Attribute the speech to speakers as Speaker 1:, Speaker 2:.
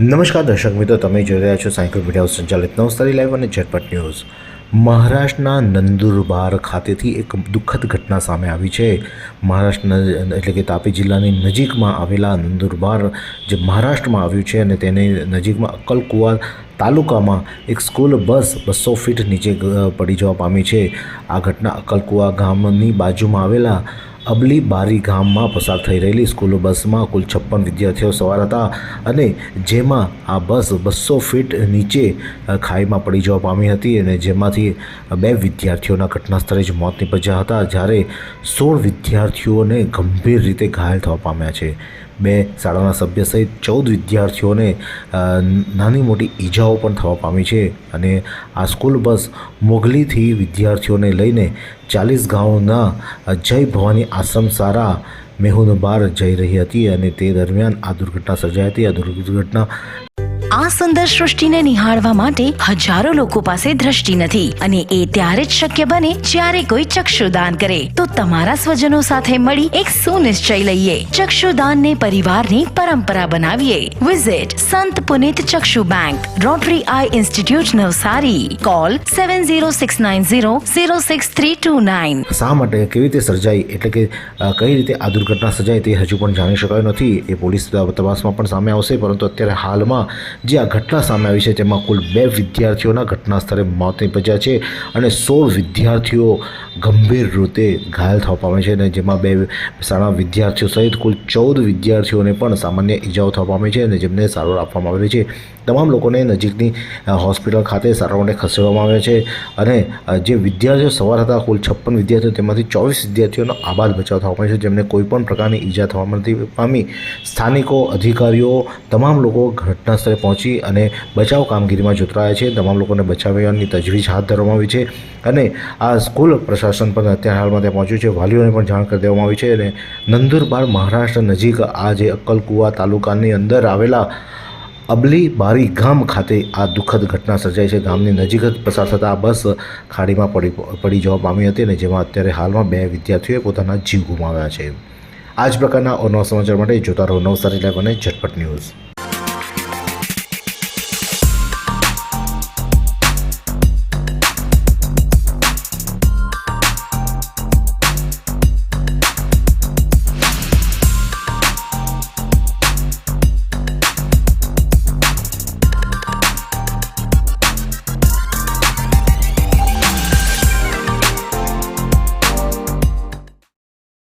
Speaker 1: નમસ્કાર દર્શક મિત્રો, તમે જોઈ રહ્યા છો સાયકલ મીડિયા સંચાલિત નવસારી લાઈવ અને ઝટપટ ન્યૂઝ. મહારાષ્ટ્રના નંદુરબાર ખાતેથી એક દુઃખદ ઘટના સામે આવી છે. મહારાષ્ટ્રના એટલે કે તાપી જિલ્લાની નજીકમાં આવેલા નંદુરબાર જે મહારાષ્ટ્રમાં આવ્યું છે અને તેની નજીકમાં અક્કલકુવા તાલુકામાં એક સ્કૂલ બસ બસો ફીટ નીચે પડી જવા પામી છે. આ ઘટના અક્કલકુવા ગામની બાજુમાં આવેલા અબલી બારી ગામમાં પસાર થઈ રહેલી સ્કૂલ બસમાં કુલ છપ્પન વિદ્યાર્થીઓ સવાર હતા અને જેમાં આ બસ બસો ફીટ નીચે ખાઈમાં પડી જવા પામી હતી અને જેમાંથી બે વિદ્યાર્થીઓના ઘટના સ્થળે જ મોત નીપજ્યા હતા, જ્યારે સોળ વિદ્યાર્થીઓને ગંભીર રીતે ઘાયલ થવા પામ્યા છે. બે શાળાના સભ્ય સહિત ચૌદ વિદ્યાર્થીઓને નાની મોટી ઈજાઓ પણ થવા પામી છે અને આ સ્કૂલ બસ મોગલીથી વિદ્યાર્થીઓને લઈને ચાલીસ ગાંવના જય ભવાની આશ્રમ સારા મેહુનબાર જઈ રહી હતી અને તે દરમિયાન આ દુર્ઘટના સર્જાઈ હતી. આ દુર્ઘટના
Speaker 2: આ સુંદર સૃષ્ટિને નિહાળવા માટે હજારો લોકો પાસે દ્રષ્ટિ નથી અને એ ત્યારે જ શક્ય બને જ્યારે કોઈ ચક્ષુદાન કરે. તો તમારા સ્વજનો સાથે મળી એક સુનિશ્ચય લઈએ. ચક્ષુદાનને પરિવારની પરંપરા બનાવીએ. Visit Sant Punit Chakshu bank Rotary eye institute Navsari. Call seven zero six nine zero zero six three two nine
Speaker 1: શા માટે કેવી રીતે સર્જાઈ એટલે કે કઈ રીતે આ દુર્ઘટના સર્જાઈ તે હજુ પણ જાણી શકાયું નથી. એ પોલીસ તપાસમાં પણ સામે આવશે, પરંતુ અત્યારે હાલમાં જે આ ઘટના સામે આવી છે તેમાં કુલ બે વિદ્યાર્થીઓના ઘટના સ્થળે મોત નિપજ્યા છે અને સોળ વિદ્યાર્થીઓ ગંભીર રીતે ઘાયલ થવા પામે છે અને જેમાં બે શાળા વિદ્યાર્થીઓ સહિત કુલ ચૌદ વિદ્યાર્થીઓને પણ સામાન્ય ઈજાઓ થવા પામી છે અને જેમને સારવાર આપવામાં આવી છે. તમામ લોકોને નજીકની હોસ્પિટલ ખાતે સારવાર માટે ખસેડવામાં આવ્યા છે અને જે વિદ્યાર્થીઓ સવાર હતા, કુલ છપ્પન વિદ્યાર્થીઓ, તેમાંથી ચોવીસ વિદ્યાર્થીઓનો આબાદ બચાવ થવા પામ્યો છે, જેમને કોઈપણ પ્રકારની ઈજા થવા નથી પામી. સ્થાનિકો, અધિકારીઓ, તમામ લોકો ઘટના સ્થળે પહોંચી અને બચાવ કામગીરીમાં જોતરાયા છે. તમામ લોકોને બચાવવાની તજવીજ હાથ ધરવામાં આવી છે અને આ સ્કૂલ પ્રશાસન પણ અત્યારે હાલમાં ત્યાં પહોંચ્યું છે. વાલીઓને પણ જાણ કરી દેવામાં આવી છે અને નંદુરબાર મહારાષ્ટ્ર નજીક આ જે અક્કલકુવા તાલુકાની અંદર આવેલા અબલી બારી ગામ ખાતે આ દુઃખદ ઘટના સર્જાઈ છે. ગામની નજીક જ પસાર થતાં આ બસ ખાડીમાં પડી પડી જવા પામી હતી અને જેમાં અત્યારે હાલમાં બે વિદ્યાર્થીઓએ પોતાના જીવ ગુમાવ્યા છે. આ જ પ્રકારના અનવ સમાચાર માટે જોતા રહો નવસારી લાઈવ અને ઝટપટ ન્યૂઝ.